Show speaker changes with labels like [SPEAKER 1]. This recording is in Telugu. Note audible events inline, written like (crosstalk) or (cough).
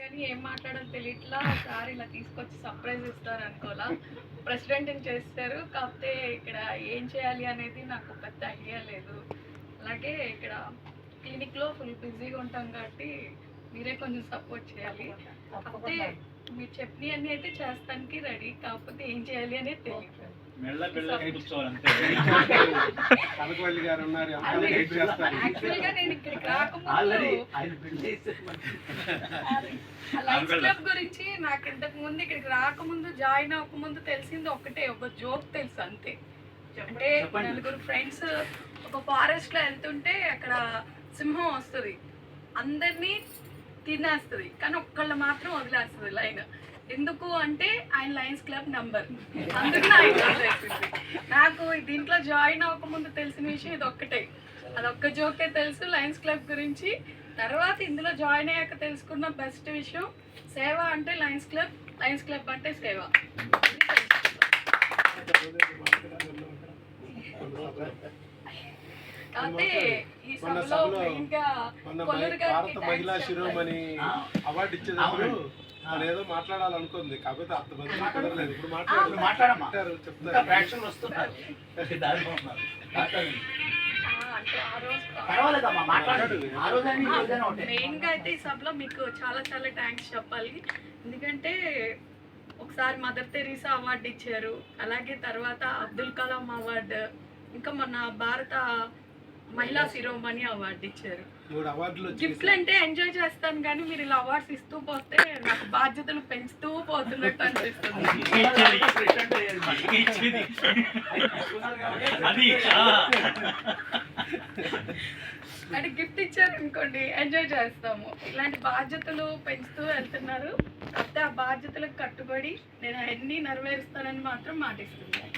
[SPEAKER 1] కానీ ఏం మాట్లాడాలో తెలియట్లా. సార్ ఇలా తీసుకొచ్చి సర్ప్రైజ్ ఇస్తారు అనుకోలా. ప్రెసిడెంట్ చేస్తారు. కాకపోతే ఇక్కడ ఏం చేయాలి అనేది నాకు పెద్ద ఐడియా లేదు. అలాగే ఇక్కడ క్లినిక్లో ఫుల్ బిజీగా ఉంటాం కాబట్టి మీరే కొంచెం సపోర్ట్ చేయాలి. కాకపోతే మీరు చెప్పినవి అన్నీ అయితే చేస్తానికి రెడీ కాకపోతే ఏం చేయాలి అనేది తెలియదు.
[SPEAKER 2] మెల్ల మెల్ల కూర్చోవాలంతే.
[SPEAKER 3] కనకవల్లి గారు ఉన్నారు (laughs) అమ్మాయిని వెయిట్ చేస్తారు.
[SPEAKER 1] యాక్చువల్గా నేను ఇక్కడికి రాకముందు
[SPEAKER 4] ఆల్రెడీ ఆయన పెళ్ళి చేశారు.
[SPEAKER 1] లైఫ్ క్లబ్ గురించి నాకు ఇంతకు ముందు ఇక్కడికి రాకముందు జాయిన్ అవ్వకముందు తెలిసింది ఒకటే ఒక జోక్ తెలుసు అంతే. అంటే. నలుగురు ఫ్రెండ్స్ ఒక ఫారెస్ట్లో వెళ్తుంటే అక్కడ సింహం వస్తుంది. అందరినీ తినేస్తుంది కానీ ఒక్కళ్ళు మాత్రం వదిలేస్తుంది లైన్ ఎందుకు అంటే ఆయన లయన్స్ క్లబ్ నంబర్. అందుకు నాకు దీంట్లో జాయిన్ అవ్వకముందు తెలిసిన విషయం ఇది ఒక్కటే అదొక్క జోకే తెలుసు లయన్స్ క్లబ్ గురించి. తర్వాత ఇందులో జాయిన్ అయ్యాక తెలుసుకున్న బెస్ట్ విషయం సేవ అంటే లయన్స్ క్లబ్ లయన్స్ క్లబ్ అంటే సేవ. కాకపోతే ఈ సభలో
[SPEAKER 3] మొన్న
[SPEAKER 1] కొల్లూరు గారికి
[SPEAKER 3] అవార్డు ఇచ్చేటప్పుడు ఏదో మాట్లాడాలనుకుంది కాకపోతే అంత మంది కుదరలేదు ఇప్పుడు
[SPEAKER 4] ఇప్పుడు
[SPEAKER 3] మాట్లాడారు
[SPEAKER 4] మాట్లాడమ్మా.
[SPEAKER 3] చెప్తారు
[SPEAKER 1] మెయిన్గా అయితే ఈ సభలో మీకు చాలా చాలా థ్యాంక్స్ చెప్పాలి. ఎందుకంటే ఒకసారి మదర్ తెరీసా అవార్డు ఇచ్చారు. అలాగే తర్వాత అబ్దుల్ కలాం అవార్డు ఇంకా మొన్న భారత మహిళా శిరోమణి అవార్డు ఇచ్చారు. గిఫ్ట్లు అంటే ఎంజాయ్ చేస్తాను కానీ మీరు ఇలా అవార్డ్స్ ఇస్తూ పోతే నాకు బాధ్యతలు పెంచుతూ పోతున్నట్టు అనిపిస్తుంది.
[SPEAKER 2] ఇచ్చేది. అది ఆ.
[SPEAKER 1] అంటే గిఫ్ట్ ఇచ్చారు అనుకోండి ఎంజాయ్ చేస్తాము. ఇలాంటి బాధ్యతలు పెంచుతూ వెళ్తున్నారు. కాకపోతే ఆ బాధ్యతలకు కట్టుబడి నేను అన్ని నెరవేరుస్తానని మాత్రం మాటిస్తున్నాను